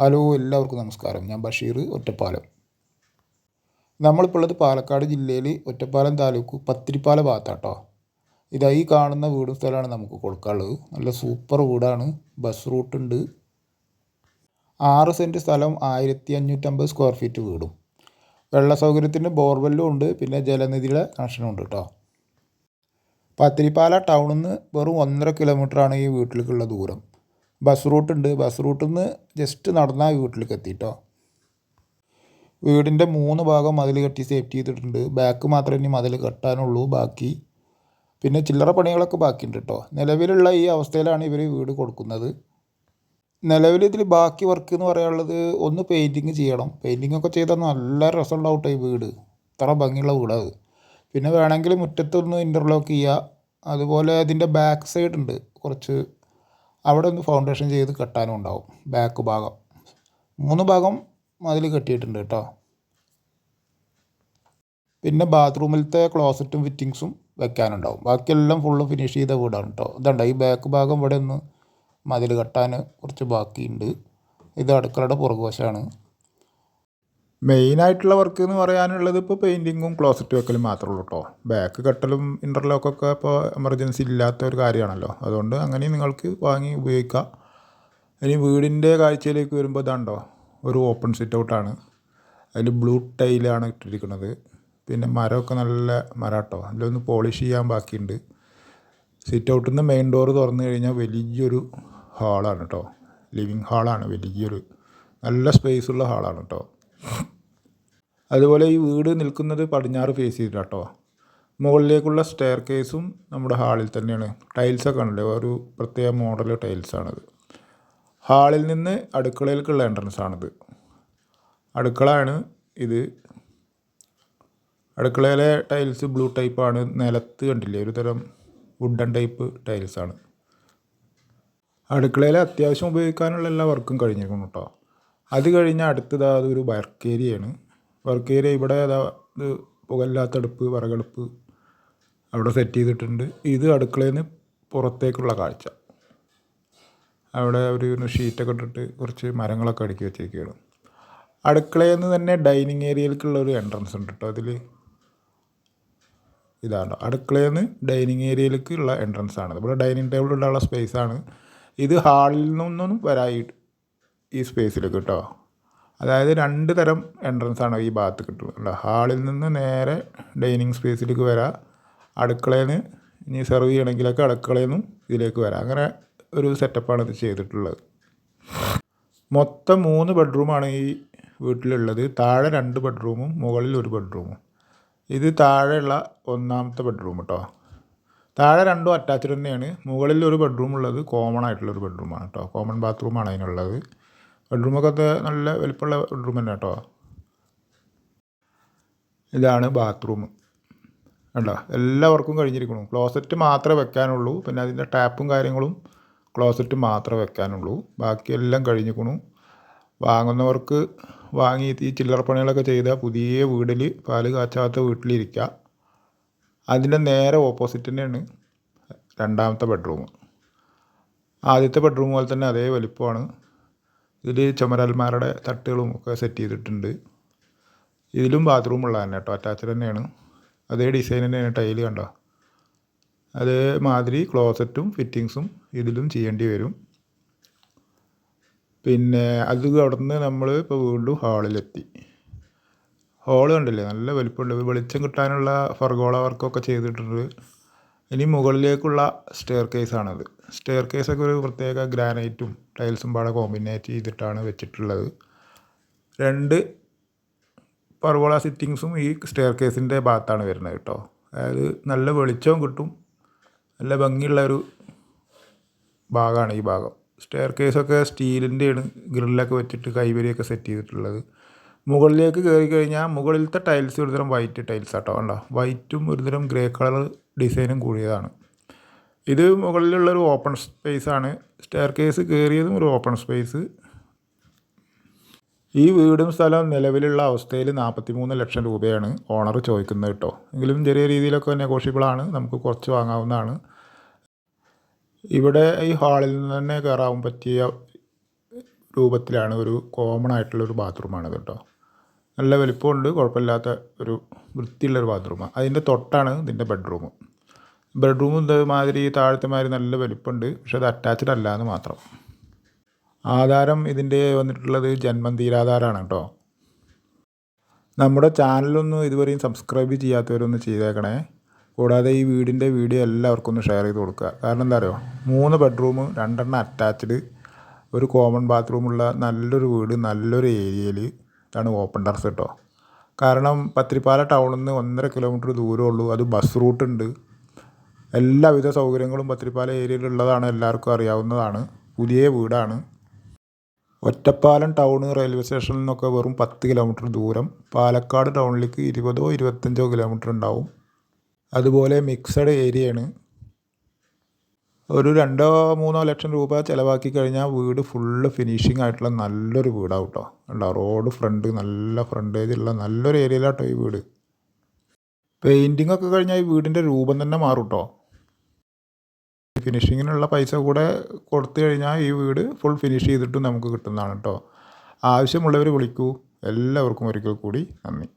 Hello എല്ലാവർക്കും നമസ്കാരം. ഞാൻ ബഷീർ ഒറ്റപ്പാലം. നമ്മളിപ്പോൾ ഉള്ളത് പാലക്കാട് ജില്ലയിൽ ഒറ്റപ്പാലം താലൂക്ക് പത്തിരിപ്പാല ഭാഗത്താട്ടോ. ഇതാ ഈ കാണുന്ന വീടും സ്ഥലമാണ് നമുക്ക് കൊടുക്കാനുള്ളത്. നല്ല സൂപ്പർ വീടാണ്. ബസ് റൂട്ടുണ്ട് ആറ് സെന്റ് സ്ഥലം ആയിരത്തി അഞ്ഞൂറ്റമ്പത് സ്ക്വയർ ഫീറ്റ് വീടും. വെള്ള സൗകര്യത്തിന് ബോർവെല്ലും ഉണ്ട്. പിന്നെ ജലനിധിയുടെ കണക്ഷനും ഉണ്ട് കേട്ടോ. പത്തിരിപ്പാല ടൗണിൽ നിന്ന് വെറും ഒന്നര കിലോമീറ്ററാണ് ഈ വീട്ടിലേക്കുള്ള ദൂരം. ബസ് റൂട്ടുണ്ട് ബസ് റൂട്ടിൽ നിന്ന് ജസ്റ്റ് നടന്നാൽ വീട്ടിലേക്ക് എത്തിട്ടോ. വീടിന്റെ മൂന്ന് ഭാഗം മതിൽ കെട്ടി സേഫ്റ്റി ചെയ്തിട്ടുണ്ട്. ബാക്ക് മാത്രമേ ഇനി മതിൽ കെട്ടാനുള്ളൂ ബാക്കി. പിന്നെ ചില്ലറ പണികളൊക്കെ ബാക്കിയുണ്ട് കേട്ടോ നിലവിലുള്ള ഈ അവസ്ഥയിലാണ് ഇവർ വീട് കൊടുക്കുന്നത്. നിലവിൽ ഇതിൽ ബാക്കി വർക്ക് എന്ന് പറയാനുള്ളത് ഒന്ന് പെയിന്റിങ് ചെയ്യണം. പെയിന്റിങ് ഒക്കെ ചെയ്താൽ നല്ല രസമുണ്ടാവും കേട്ടോ ഈ വീട്. ഇത്ര ഭംഗിയുള്ള വീടാണ് പിന്നെ വേണമെങ്കിൽ മുറ്റത്തൊന്ന് ഇന്റർലോക്ക് ചെയ്യുക അതുപോലെ അതിന്റെ ബാക്ക് സൈഡ് ഉണ്ട്. കുറച്ച് അവിടെ ഒന്ന് ഫൗണ്ടേഷൻ ചെയ്ത് കെട്ടാനും ഉണ്ടാവും. ബാക്ക് ഭാഗം. മൂന്ന് ഭാഗം അതിൽ കെട്ടിയിട്ടുണ്ട് കേട്ടോ. പിന്നെ ബാത്റൂമിലത്തെ ക്ലോസറ്റും ഫിറ്റിങ്സും വെക്കാനുണ്ടാവും. ബാക്കിയെല്ലാം ഫുള്ള് ഫിനിഷ് ചെയ്ത വീടാണ് കേട്ടോ. ഇതുണ്ട് ഈ ബാക്ക് ഭാഗം ഇവിടെ ഒന്ന് മതിൽ കെട്ടാൻ കുറച്ച് ബാക്കിയുണ്ട്. ഇത് അടുക്കളയുടെ പുറകുവശമാണ് മെയിനായിട്ടുള്ള വർക്ക് എന്ന് പറയാനുള്ളത് ഇപ്പോൾ പെയിന്റിങ്ങും ക്ലോസറ്റ് വെക്കലും മാത്രമേ ഉള്ളൂ കേട്ടോ ബാക്ക് കെട്ടലും ഇന്റർലോക്കൊക്കെ ഇപ്പോൾ എമർജൻസി ഇല്ലാത്ത ഒരു കാര്യമാണല്ലോ. അതുകൊണ്ട് അങ്ങനെ നിങ്ങൾക്ക് വാങ്ങി ഉപയോഗിക്കാം. ഇനി വീടിന്റെ കാഴ്ചയിലേക്ക് വരുമ്പോൾ ഇതാണ്ടോ ഒരു ഓപ്പൺ സിറ്റ് ഔട്ടാണ് അതിൽ ബ്ലൂ ടൈലാണ് ഇട്ടിരിക്കുന്നത്. പിന്നെ മരമൊക്കെ നല്ല മരം കേട്ടോ അതിലൊന്ന് പോളിഷ് ചെയ്യാൻ ബാക്കിയുണ്ട്. സിറ്റ് ഔട്ടിൽ നിന്ന് മെയിൻ ഡോർ തുറന്നു കഴിഞ്ഞാൽ വലിയൊരു ഹാളാണ് കേട്ടോ ലിവിങ് ഹാളാണ് വലിയൊരു നല്ല സ്പേസ് ഉള്ള ഹാളാണ് കേട്ടോ അതുപോലെ ഈ വീട് നിൽക്കുന്നത് പടിഞ്ഞാറ് ഫേസ് ചെയ്തിട്ടാട്ടോ മുകളിലേക്കുള്ള സ്റ്റെയർ കേസും നമ്മുടെ ഹാളിൽ തന്നെയാണ്. ടൈൽസൊക്കെ ആണല്ലേ ഒരു പ്രത്യേക മോഡൽ ടൈൽസാണത് ഹാളിൽ നിന്ന് അടുക്കളയിലേക്കുള്ള എൻട്രൻസ് ആണിത്. അടുക്കളയാണ് ഇത്. അടുക്കളയിലെ ടൈൽസ് ബ്ലൂ ടൈപ്പാണ് നിലത്ത് കണ്ടില്ലേ? ഒരു തരം വുഡൻ ടൈപ്പ് ടൈൽസാണ് അടുക്കളയിൽ അത്യാവശ്യം ഉപയോഗിക്കാനുള്ള എല്ലാ വർക്കും കഴിഞ്ഞിരിക്കുന്നു കേട്ടോ അത് കഴിഞ്ഞാൽ അടുത്തത് അതൊരു വർക്ക് ഏരിയയാണ് വർക്ക് ഏരിയ ഇവിടെ ഇത് പുകയില്ലാത്ത അടുപ്പ് വിറകടുപ്പ് അവിടെ സെറ്റ് ചെയ്തിട്ടുണ്ട്. ഇത് അടുക്കളയിൽ നിന്ന് പുറത്തേക്കുള്ള കാഴ്ച. അവിടെ ഒരു ഷീറ്റൊക്കെ ഇട്ടിട്ട് കുറച്ച് മരങ്ങളൊക്കെ അടുക്കി വെച്ചേക്കുകയാണ് അടുക്കളയിൽ നിന്ന് തന്നെ ഡൈനിങ് ഏരിയയിലേക്കുള്ള ഒരു എൻട്രൻസ് ഉണ്ട് കേട്ടോ അതിൽ ഇതാണ്. അടുക്കളയിൽ നിന്ന് ഡൈനിങ് ഏരിയയിലേക്ക് ഉള്ള എൻട്രൻസ് ആണ്. ഇവിടെ ഡൈനിങ് ടേബിൾ ഉണ്ടാനുള്ള സ്പേസ് ആണ്. ഇത് ഹാളിൽ നിന്നൊന്നും വരായി ഈ സ്പേസിലേക്ക് കേട്ടോ അതായത് രണ്ട് തരം എൻട്രൻസ് ആണ് ഈ ഭാഗത്ത് കിട്ടുന്നത്. ഹാളിൽ നിന്ന് നേരെ ഡൈനിങ് സ്പേസിലേക്ക് വരാം. അടുക്കളയിൽ നിന്ന് ഇനി സെർവ് ചെയ്യണമെങ്കിലൊക്കെ അടുക്കളയിൽ നിന്നും ഇതിലേക്ക് വരാം. അങ്ങനെ ഒരു സെറ്റപ്പാണ് ഇത് ചെയ്തിട്ടുള്ളത്. മൊത്തം മൂന്ന് ബെഡ്റൂമാണ് ഈ വീട്ടിലുള്ളത്. താഴെ രണ്ട് ബെഡ്റൂമും മുകളിൽ ഒരു ബെഡ്റൂമും ഇത് താഴെയുള്ള ഒന്നാമത്തെ ബെഡ്റൂം കേട്ടോ താഴെ രണ്ടും അറ്റാച്ച്ഡ് തന്നെയാണ്. മുകളിൽ ഒരു ബെഡ്റൂം ഉള്ളത് കോമൺ ആയിട്ടുള്ളൊരു ബെഡ്റൂമാണ് കേട്ടോ കോമൺ ബാത്റൂമാണ് അതിനുള്ളത്. ബെഡ്റൂമൊക്കെ നല്ല വലിപ്പമുള്ള ബെഡ്റൂം തന്നെ കേട്ടോ. ഇതാണ് ബാത്റൂം. കണ്ടോ? എല്ലാവർക്കും കഴിഞ്ഞിരിക്കണം ക്ലോസറ്റ് മാത്രമേ വെക്കാനുള്ളൂ. പിന്നെ അതിന്റെ ടാപ്പും കാര്യങ്ങളും ക്ലോസറ്റ് മാത്രമേ വെക്കാനുള്ളൂ. ബാക്കിയെല്ലാം കഴിഞ്ഞിരിക്കണു വാങ്ങുന്നവർക്ക് വാങ്ങി ഈ ചില്ലറ പണികളൊക്കെ ചെയ്ത പുതിയ വീടിൽ പാൽ കാച്ചാത്ത വീട്ടിലിരിക്കുക അതിന്റെ നേരെ ഓപ്പോസിറ്റ് തന്നെയാണ് രണ്ടാമത്തെ ബെഡ്റൂം ആദ്യത്തെ ബെഡ്റൂം പോലെ തന്നെ അതേ വലിപ്പമാണ്. ഇതിൽ ചുമരൽമാരുടെ തട്ടുകളും ഒക്കെ സെറ്റ് ചെയ്തിട്ടുണ്ട്. ഇതിലും ബാത്റൂം ഉള്ളത് തന്നെ കേട്ടോ അറ്റാച്ച്ഡ് തന്നെയാണ്. അതേ ഡിസൈൻ തന്നെയാണ് ടൈൽ കണ്ടോ? അതേമാതിരി ക്ലോസറ്റും ഫിറ്റിങ്സും ഇതിലും ചെയ്യേണ്ടി വരും. പിന്നെ അത് അവിടെ നിന്ന് നമ്മൾ ഇപ്പോൾ വീണ്ടും ഹാളിലെത്തി ഹാൾ കണ്ടില്ലേ? നല്ല വലിപ്പമുണ്ട്. വെളിച്ചം കിട്ടാനുള്ള ഫർഗോള വർക്കൊക്കെ ചെയ്തിട്ടുണ്ട്. ഇനി മുകളിലേക്കുള്ള സ്റ്റെയർ കേസാണത് സ്റ്റെയർ കേസൊക്കെ ഒരു പ്രത്യേക ഗ്രാനൈറ്റും ടൈൽസും പാടെ കോമ്പിനേറ്റ് ചെയ്തിട്ടാണ് വെച്ചിട്ടുള്ളത്. രണ്ട് പർവോള സിറ്റിങ്സും ഈ സ്റ്റെയർ കേസിന്റെ ഭാഗത്താണ് വരുന്നത് കേട്ടോ. അതായത് നല്ല വെളിച്ചവും കിട്ടും നല്ല ഭംഗിയുള്ള ഒരു ഭാഗമാണ് ഈ ഭാഗം. സ്റ്റെയർ കേസൊക്കെ സ്റ്റീലിന്റെയാണ് ഗ്രില്ലൊക്കെ വെച്ചിട്ട് കൈവരിയൊക്കെ സെറ്റ് ചെയ്തിട്ടുള്ളത്. മുകളിലേക്ക് കയറി കഴിഞ്ഞാൽ മുകളിലത്തെ ടൈൽസ് ഒരുതരം വൈറ്റ് ടൈൽസ് ആട്ടോ. കണ്ടോ? വൈറ്റും ഒരുതരം ഗ്രേ കളർ ഡിസൈനും കൂടിയതാണ്. ഇത് മുകളിലുള്ള ഒരു ഓപ്പൺ സ്പേസ് ആണ്. സ്റ്റെയർ കേസ് കയറിയതും ഒരു ഓപ്പൺ സ്പേസ് ഈ വീടും സ്ഥലവും നിലവിലുള്ള അവസ്ഥയിൽ നാൽപ്പത്തി മൂന്ന് ലക്ഷം രൂപയാണ് ഓണർ ചോദിക്കുന്നത് കേട്ടോ. എങ്കിലും ചെറിയ രീതിയിലൊക്കെ നെഗോഷ്യബിളാണ് നമുക്ക് കുറച്ച് വാങ്ങാവുന്നതാണ്. ഇവിടെ ഈ ഹാളിൽ നിന്ന് തന്നെ കയറാൻ പറ്റിയ രൂപത്തിലാണ് ഒരു കോമൺ ആയിട്ടുള്ള ഒരു ബാത്റൂമാണിത് കേട്ടോ. നല്ല വലിപ്പമുണ്ട് കുഴപ്പമില്ലാത്ത ഒരു വൃത്തിയുള്ളൊരു ബാത്റൂമാണ് അതിന്റെ തൊട്ടാണ് ഇതിന്റെ ബെഡ്റൂം. ബെഡ്റൂം ഇതേമാതിരി താഴത്തെ മാതിരി നല്ല വലിപ്പമുണ്ട് പക്ഷെ അത് അറ്റാച്ച്ഡ് അല്ല എന്ന് മാത്രം. ആധാരം ഇതിന്റെ വന്നിട്ടുള്ളത് ജന്മം തീരാധാരമാണ് കേട്ടോ. നമ്മുടെ ചാനലൊന്നും ഇതുവരെയും സബ്സ്ക്രൈബ് ചെയ്യാത്തവരൊന്ന് ചെയ്തേക്കണേ. കൂടാതെ ഈ വീടിന്റെ വീഡിയോ എല്ലാവർക്കും ഒന്ന് ഷെയർ ചെയ്ത് കൊടുക്കുക. കാരണം എന്താ അറിയോ? മൂന്ന് ബെഡ്റൂം രണ്ടെണ്ണം അറ്റാച്ച്ഡ്. ഒരു കോമൺ ബാത്റൂമുള്ള നല്ലൊരു വീട് നല്ലൊരു ഏരിയയിൽ ഇതാണ് ഓപ്പൺ ടെറസ് കേട്ടോ കാരണം പത്തിരിപ്പാല ടൗണിൽ നിന്ന് ഒന്നര കിലോമീറ്റർ ദൂരമുള്ളൂ അത് ബസ് റൂട്ട് ഉണ്ട്. എല്ലാവിധ സൗകര്യങ്ങളും പത്തിരിപ്പാല ഏരിയയിലുള്ളതാണ് എല്ലാവർക്കും അറിയാവുന്നതാണ്. പുതിയ വീടാണ്. ഒറ്റപ്പാലം ടൗൺ റെയിൽവേ സ്റ്റേഷനിൽ നിന്നൊക്കെ വെറും പത്ത് കിലോമീറ്റർ ദൂരം. പാലക്കാട് ടൗണിലേക്ക് ഇരുപതോ ഇരുപത്തഞ്ചോ കിലോമീറ്റർ ഉണ്ടാവും. അതുപോലെ മിക്സഡ് ഏരിയയാണ് ഒരു രണ്ടോ മൂന്നോ ലക്ഷം രൂപ ചിലവാക്കി കഴിഞ്ഞാൽ വീട് ഫുള്ള് ഫിനിഷിംഗ് ആയിട്ടുള്ള നല്ലൊരു വീടാവും കേട്ടോ ഉണ്ടോ റോഡ് ഫ്രണ്ട് നല്ല ഫ്രണ്ടേജ് ഉള്ള നല്ലൊരു ഏരിയയിലാട്ടോ ഈ വീട്. പെയിന്റിംഗ് ഒക്കെ കഴിഞ്ഞാൽ ഈ വീടിന്റെ രൂപം തന്നെ മാറും കേട്ടോ ഫിനിഷിങ്ങിനുള്ള പൈസ കൂടെ കൊടുത്തു കഴിഞ്ഞാൽ ഈ വീട് ഫുൾ ഫിനിഷ് ചെയ്തിട്ട് നമുക്ക് കിട്ടുന്നതാണ് കേട്ടോ ആവശ്യമുള്ളവർ വിളിക്കൂ. എല്ലാവർക്കും ഒരിക്കൽ കൂടി നന്ദി.